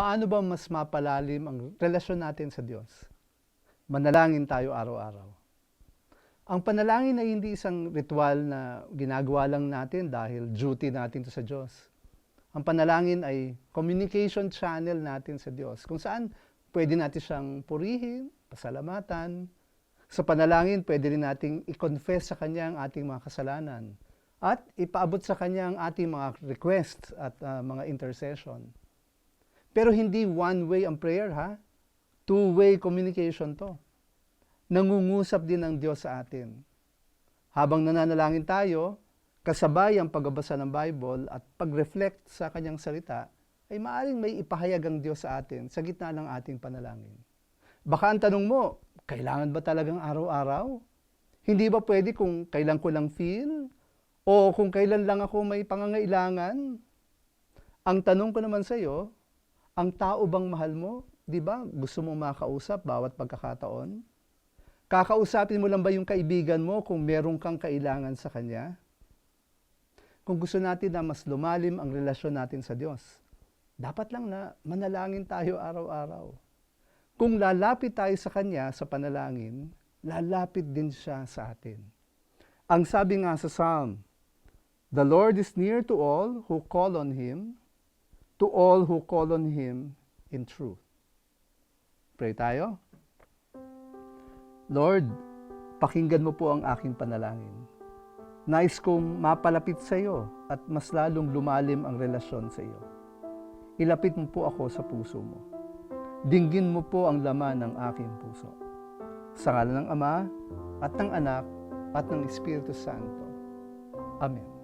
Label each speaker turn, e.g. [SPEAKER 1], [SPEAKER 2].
[SPEAKER 1] Paano ba mas mapalalim ang relasyon natin sa Diyos? Manalangin tayo araw-araw. Ang panalangin ay hindi isang ritual na ginagawa lang natin dahil duty natin to sa Diyos. Ang panalangin ay communication channel natin sa Diyos kung saan pwede natin siyang purihin, pasalamatan. Sa panalangin, pwede rin nating i-confess sa Kanya ang ating mga kasalanan at ipaabot sa Kanya ang ating mga requests at ah, mga intercession. Pero hindi one-way ang prayer ha. Two-way communication to. Nangungusap din ang Diyos sa atin. Habang nananalangin tayo, kasabay ang pagbabasa ng Bible at pag-reflect sa kanyang salita, ay maaring may ipahayag ang Diyos sa atin sa gitna ng ating panalangin. Baka ang tanong mo, kailangan ba talagang araw-araw? Hindi ba pwede kung kailan ko lang feel? O kung kailan lang ako may pangangailangan? Ang tanong ko naman sa iyo, ang tao bang mahal mo? Di ba? Gusto mong makausap bawat pagkakataon? Kakausapin mo lang ba yung kaibigan mo kung meron kang kailangan sa kanya? Kung gusto natin na mas lumalim ang relasyon natin sa Diyos, dapat lang na manalangin tayo araw-araw. Kung lalapit tayo sa Kanya sa panalangin, lalapit din siya sa atin. Ang sabi nga sa Psalm, The Lord is near to all who call on Him, to all who call on Him in truth. Pray tayo. Lord, pakinggan mo po ang aking panalangin. Nais kong mapalapit sa iyo at mas lalong lumalim ang relasyon sa iyo. Ilapit mo po ako sa puso mo. Dinggin mo po ang laman ng aking puso. Sa ngalan ng Ama at ng Anak at ng Espiritu Santo. Amen.